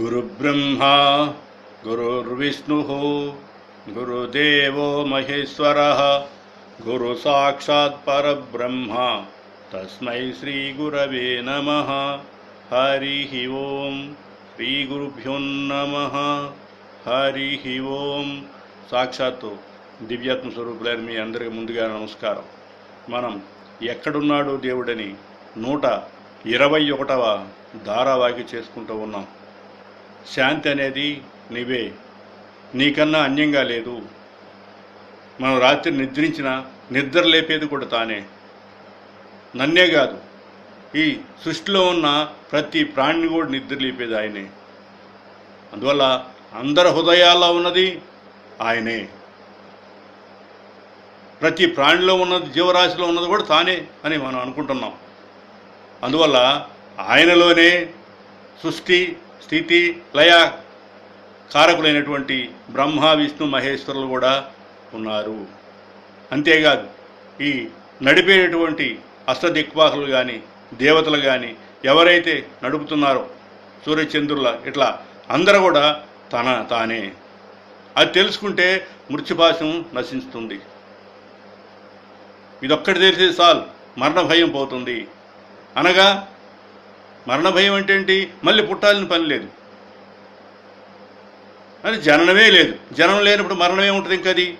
గురుబ్రహ్మా గురుర్విష్ణు గురుదేవో మహేశ్వర గురు సాక్షాత్ పరబ్రహ్మ తస్మై శ్రీ గురవే నమ హరి ఓం శ్రీ గురుభ్యో నమ హరి ఓం సాక్షాత్తు దివ్యాత్మ స్వరూపులైన మీ అందరికీ ముందుగా నమస్కారం. మనం ఎక్కడున్నాడు దేవుడని నూట ఇరవై ఒకటవ ధారావాకి చేసుకుంటూ ఉన్నాం. శాంతి అనేది నీవే. నీకన్నా అన్యంగా లేదు. మనం రాత్రి నిద్రించిన నిద్ర లేపేది కూడా తానే. నన్నే కాదు ఈ సృష్టిలో ఉన్న ప్రతి ప్రాణిని కూడా నిద్ర లేపేది ఆయనే. అందువల్ల అందరి హృదయాల్లో ఉన్నది ఆయనే. ప్రతి ప్రాణిలో ఉన్నది జీవరాశిలో ఉన్నది కూడా తానే అని మనం అనుకుంటున్నాం. అందువల్ల ఆయనలోనే సృష్టి స్థితి లయ కారకులైనటువంటి బ్రహ్మ విష్ణు మహేశ్వరులు కూడా ఉన్నారు. అంతేకాదు ఈ నడిపేటటువంటి అష్టదిక్పాకులు కానీ దేవతలు కానీ ఎవరైతే నడుపుతున్నారో సూర్యచంద్రుల ఇట్లా అందరూ కూడా తన తానే. అది తెలుసుకుంటే మృత్యుభాషం నశిస్తుంది. ఇదొక్కటి తెలిసే సాల్ మరణ భయం పోతుంది. అనగా మరణ భయం అంటే ఏంటి మళ్ళీ పుట్టాలని పని లేదు. అది జననమే లేదు. జనం లేనప్పుడు మరణమే ఉంటుంది ఇంకది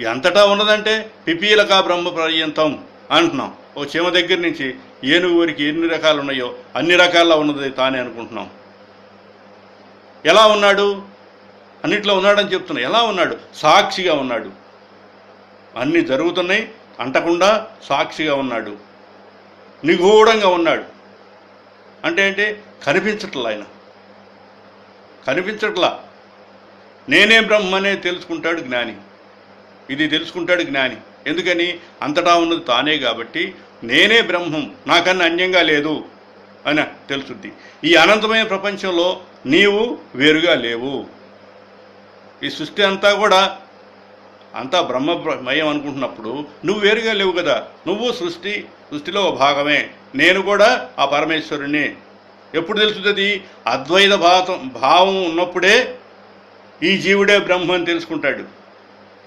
ఎంతటా ఉన్నదంటే పిపీలకా బ్రహ్మ పర్యంతం అంటున్నాం. ఓ చీమ దగ్గర నుంచి ఏనుగు వరకు ఎన్ని రకాలు ఉన్నాయో అన్ని రకాల్లో ఉన్నది తానే అనుకుంటున్నాం. ఎలా ఉన్నాడు? అన్నిట్లో ఉన్నాడని చెప్తున్నా. ఎలా ఉన్నాడు? సాక్షిగా ఉన్నాడు. అన్నీ జరుగుతున్నాయి. అంటకుండా సాక్షిగా ఉన్నాడు. నిగూఢంగా ఉన్నాడు. అంటే ఏంటి? కనిపించట్లా ఆయన. కనిపించట్లా. నేనే బ్రహ్మనే తెలుసుకుంటాడు జ్ఞాని. ఇది తెలుసుకుంటాడు జ్ఞాని. ఎందుకని? అంతటా ఉన్నది తానే కాబట్టి నేనే బ్రహ్మం. నాకన్నా అన్యంగా లేదు అని తెలుసుద్ది. ఈ అనంతమైన ప్రపంచంలో నీవు వేరుగా లేవు. ఈ సృష్టి అంతా కూడా అంతా బ్రహ్మమయం అనుకుంటున్నప్పుడు నువ్వు వేరుగా లేవు కదా. నువ్వు సృష్టి సృష్టిలో ఒక భాగమే. నేను కూడా ఆ పరమేశ్వరుని ఎప్పుడు తెలుస్తుంది అద్వైత భావం భావం ఉన్నప్పుడే ఈ జీవుడే బ్రహ్మ అని తెలుసుకుంటాడు.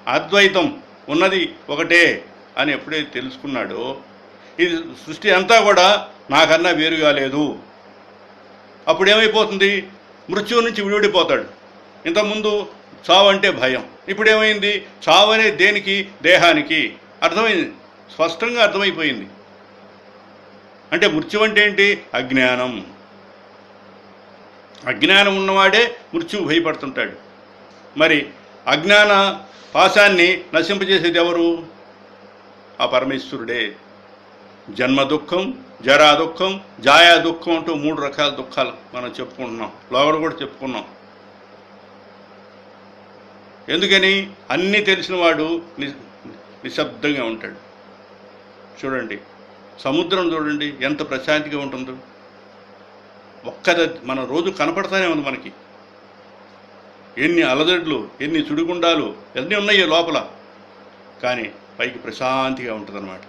అద్వైతం ఉన్నది ఒకటే అని ఎప్పుడైతే తెలుసుకున్నాడో ఇది సృష్టి అంతా కూడా నాకన్నా వేరుగా లేదు. అప్పుడు ఏమైపోతుంది మృత్యువు నుంచి విడివిడిపోతాడు. ఇంతకుముందు చావు అంటే భయం. ఇప్పుడేమైంది? చావు అనే దేనికి? దేహానికి. అర్థమైంది? స్పష్టంగా అర్థమైపోయింది. అంటే మృత్యు అంటే ఏంటి అజ్ఞానం. అజ్ఞానం ఉన్నవాడే మృత్యువు భయపడుతుంటాడు. మరి అజ్ఞాన పాశాన్ని నశింపజేసేది ఎవరు? ఆ పరమేశ్వరుడే. జన్మ దుఃఖం జరా దుఃఖం జాయా దుఃఖం అంటూ మూడు రకాల దుఃఖాలు మనం చెప్పుకుంటున్నాం. లోగడ కూడా చెప్పుకున్నాం. ఎందుకని? అన్నీ తెలిసినవాడు ని నిశ్శబ్దంగా ఉంటాడు. చూడండి సముద్రం చూడండి ఎంత ప్రశాంతిగా ఉంటుందో. ఒక్కద మన రోజు కనపడతానే ఉంది మనకి. ఎన్ని అలదడ్లు ఎన్ని చుడిగుండాలు ఎన్ని ఉన్నాయి లోపల. కానీ పైకి ప్రశాంతిగా ఉంటుందన్నమాట.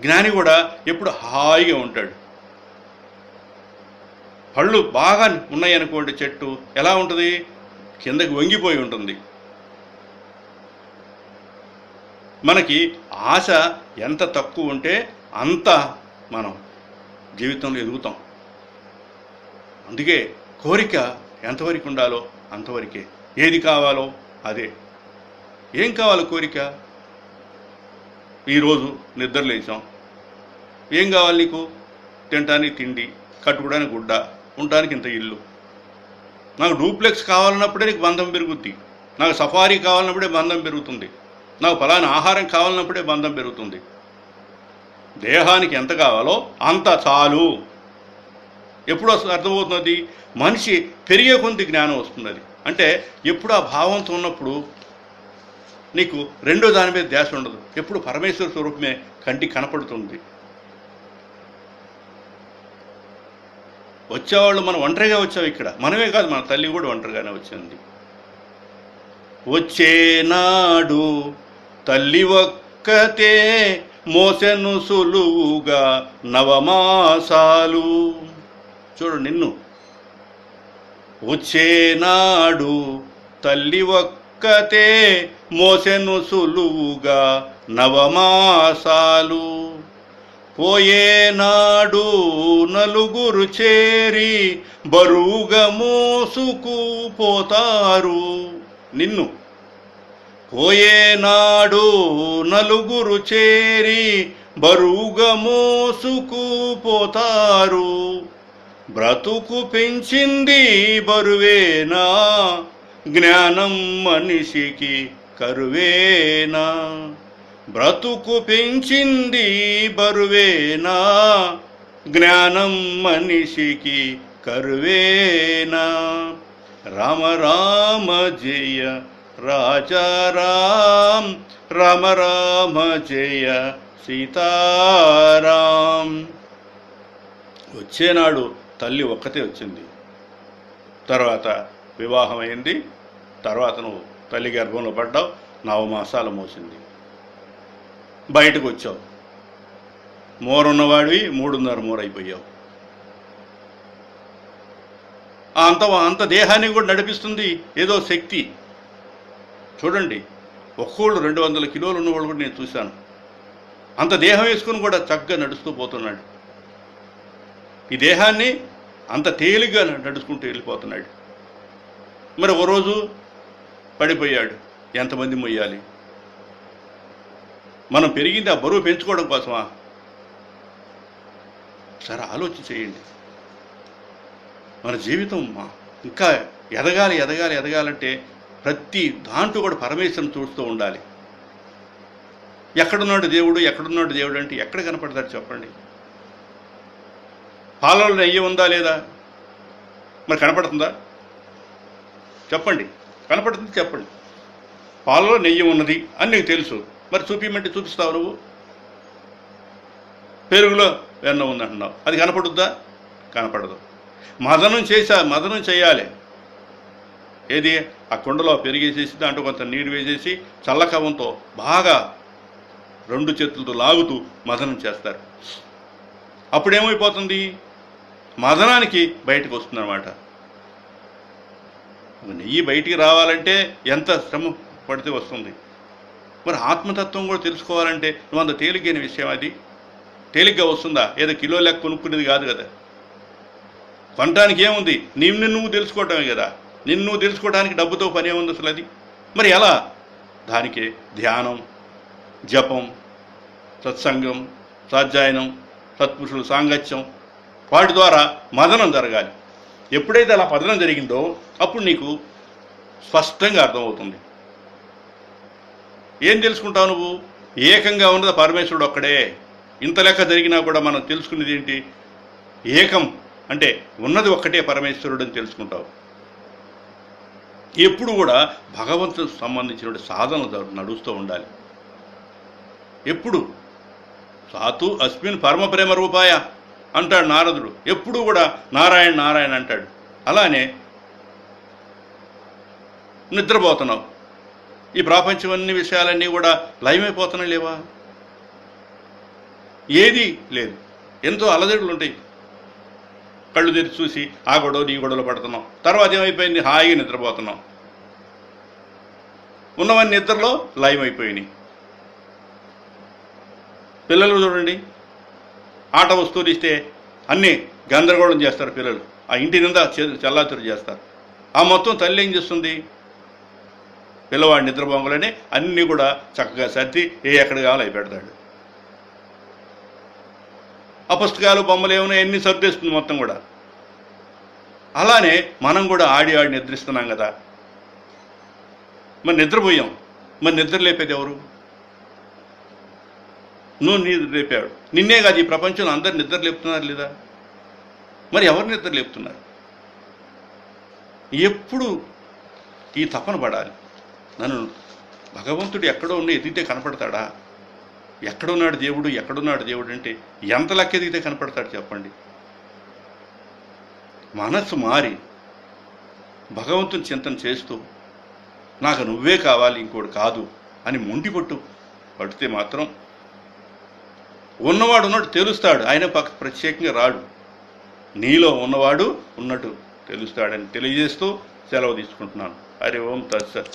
జ్ఞాని కూడా ఎప్పుడు హాయిగా ఉంటాడు. పళ్ళు బాగా ఉన్నాయనుకోండి చెట్టు ఎలా ఉంటుంది? కిందకి వంగిపోయి ఉంటుంది. మనకి ఆశ ఎంత తక్కువ ఉంటే అంత మనం జీవితంలో ఎదుగుతాం. అందుకే కోరిక ఎంతవరకు ఉండాలో అంతవరకే. ఏది కావాలో అదే. ఏం కావాలో కోరిక? ఈరోజు నిద్ర లేచాం. ఏం కావాలి నీకు? తినటానికి తిండి కట్టుకోవడానికి గుడ్డ ఉండటానికి ఇంత ఇల్లు. నాకు డూప్లెక్స్ కావాలన్నప్పుడే నీకు బంధం పెరుగుద్ది. నాకు సఫారీ కావాలన్నప్పుడే బంధం పెరుగుతుంది. నాకు ఫలానా ఆహారం కావాలన్నప్పుడే బంధం పెరుగుతుంది. దేహానికి ఎంత కావాలో అంత చాలు. ఎప్పుడు అర్థమవుతున్నది? మనిషి పెరిగే కొద్ది జ్ఞానం వస్తున్నది. అంటే ఎప్పుడు ఆ భావంతో ఉన్నప్పుడు నీకు రెండో దాని మీద ధ్యాస ఉండదు. ఎప్పుడు పరమేశ్వర స్వరూపమే కంటి కనపడుతుంది. వచ్చేవాళ్ళు మనం ఒంటరిగా వచ్చావు ఇక్కడ. మనమే కాదు మన తల్లి కూడా ఒంటరిగానే వచ్చింది. వచ్చేనాడు తల్లి ఒక్కతే మోసెను సులువుగా నవమాసాలు. చూడు నిన్ను. వచ్చేనాడు తల్లి ఒక్కతే మోసెను సులువుగా నవమాసాలు. పోయేనాడు నలుగురు చేరి బరువుగా మోసుకు పోతారు. నిన్ను. పోయేనాడు నలుగురు చేరి బరువుగా మోసుకుపోతారు. బ్రతుకు పెంచింది బరువేనా? జ్ఞానం మనిషికి కరువేనా? బ్రతుకు పెంచింది బరువేనా? జ్ఞానం మనిషికి కరువేనా? రామ రామ జయ రాజారాం రామ రామ జయ సీతారాం వచ్చేనాడు తల్లి ఒక్కతే వచ్చింది. తర్వాత వివాహం అయింది. తర్వాత నువ్వు తల్లి గర్భంలో పడ్డావు. నవమాసాలు మోసింది. బయటకు వచ్చావు. మోరున్నవాడివి మూడున్నర మోరైపోయావు. అంత అంత దేహాన్ని కూడా నడిపిస్తుంది. ఏదో శక్తి. చూడండి ఒక్కోళ్ళు రెండు వందల కిలోలు ఉన్నవాళ్ళు కూడా నేను చూశాను. అంత దేహం వేసుకుని కూడా చక్కగా నడుస్తూ పోతున్నాడు. ఈ దేహాన్ని అంత తేలిగ్గా నడుచుకుంటూ వెళ్ళిపోతున్నాడు. మరి ఒక రోజు పడిపోయాడు. ఎంతమంది మొయ్యాలి? మనం పెరిగింది ఆ బరువు పెంచుకోవడం కోసమా? సరే ఆలోచన చేయండి. మన జీవితం మా- ఇంకా ఎదగాలి ఎదగాలి ఎదగాలంటే ప్రతి దాంట్లో కూడా పరమేశ్వరం చూస్తూ ఉండాలి. ఎక్కడున్నాడు దేవుడు? ఎక్కడున్నాడు దేవుడు అంటే ఎక్కడ కనపడతాడు చెప్పండి? పాలలో నెయ్యి ఉందా లేదా? మరి కనపడుతుందా? చెప్పండి. కనపడుతుంది చెప్పండి. పాలలో నెయ్యి ఉన్నది అని నీకు తెలుసు. మరి చూపించమంటే చూపిస్తావు నువ్వు? పెరుగులో వెన్న ఉందంటున్నావు. అది కనపడుద్దా? కనపడదు. మదనం చేసా మదనం చేయాలి. ఏది? ఆ కుండలో పెరిగేసేసి దాంట్లో కొంత నీరు వేసేసి చల్లకవంతో బాగా రెండు చేతులతో లాగుతూ మదనం చేస్తారు. అప్పుడేమైపోతుంది? మదనానికి బయటకు వస్తుందన్నమాట. నెయ్యి బయటికి రావాలంటే ఎంత శ్రమ పడితే వస్తుంది. మరి ఆత్మతత్వం కూడా తెలుసుకోవాలంటే నువ్వు అంత తేలికైన విషయం అది. తేలిగ్గా వస్తుందా? ఏదో కిలో లెక్క కొనుక్కునేది కాదు కదా. కొనటానికి ఏముంది? నిన్ను నువ్వు తెలుసుకోవటమే కదా. నిన్ను తెలుసుకోవడానికి డబ్బుతో పని ఉంది అసలు అది? మరి ఎలా? దానికి ధ్యానం జపం సత్సంగం సాధ్యాయనం సత్పురుషుల సాంగత్యం. వాటి ద్వారా మదనం జరగాలి. ఎప్పుడైతే అలా పదనం జరిగిందో అప్పుడు నీకు స్పష్టంగా అర్థమవుతుంది. ఏం తెలుసుకుంటావు నువ్వు? ఏకంగా ఉన్నది పరమేశ్వరుడు ఒక్కడే. ఇంత లెక్క జరిగినా కూడా మనం తెలుసుకునేది ఏంటి? ఏకం అంటే ఉన్నది ఒక్కటే పరమేశ్వరుడు అని తెలుసుకుంటావు. ఎప్పుడు కూడా భగవంతుడికి సంబంధించిన సాధనలు నడుస్తూ ఉండాలి. ఎప్పుడు? సాతు అస్మిన్ పరమ ప్రేమ రూపాయ అంటాడు నారదుడు. ఎప్పుడు కూడా నారాయణ నారాయణ అంటాడు. అలానే నిద్రపోతున్నావు ఈ ప్రపంచం అన్ని విషయాలన్నీ కూడా లయమైపోతున్నాయి లేవా? ఏది లేదు. ఎంతో అలజడులు ఉంటాయి. కళ్ళు తెరిచి చూసి ఆ గొడవ ఈ గొడవలు పడుతున్నాం. తర్వాత ఏమైపోయింది? హాయిగా నిద్రపోతున్నాం. ఉన్నవన్నీ నిద్రలో లయమైపోయినాయి పిల్లలు చూడండి. ఆట వస్తువులు ఇస్తే అన్నీ గందరగోళం చేస్తారు పిల్లలు. ఆ ఇంటి నిండా చల్లాచురు చేస్తారు. ఆ మొత్తం తల్లి ఏం చేస్తుంది? పిల్లవాడు నిద్రపోగానే అన్నీ కూడా చక్కగా సర్ది ఏ ఎక్కడ కావాలో అవి పెడతాడు. అపస్తకాలు బొమ్మలు ఏమైనా ఎన్ని సర్దేస్తుంది మొత్తం కూడా? అలానే మనం కూడా ఆడి ఆడి నిద్రిస్తున్నాం కదా. మరి నిద్రపోయాం. మరి నిద్ర లేపేది ఎవరు? నువ్వు నిద్ర లేపాడు నిన్నే కాదు ఈ ప్రపంచంలో అందరు నిద్ర లేపుతున్నారు లేదా? మరి ఎవరు నిద్ర లేపుతున్నారు? ఎప్పుడు ఈ తపన పడాలి? నన్ను భగవంతుడు ఎక్కడో ఉండి ఎదిగితే కనపడతాడా? ఎక్కడున్నాడు దేవుడు ఎక్కడున్నాడు దేవుడు అంటే ఎంత లెక్క ఎదిగితే కనపడతాడు చెప్పండి. మనస్సు మారి భగవంతుని చింతన చేస్తూ నాకు నువ్వే కావాలి ఇంకోటి కాదు అని మొండి పట్టు పడితే మాత్రం ఉన్నవాడు ఉన్నట్టు తెలుస్తాడు ఆయన పక్క ప్రత్యేకంగా రాడు. నీలో ఉన్నవాడు ఉన్నట్టు తెలుస్తాడని తెలియజేస్తూ సెలవు తీసుకుంటున్నాను. హరి ఓం తత్సత్.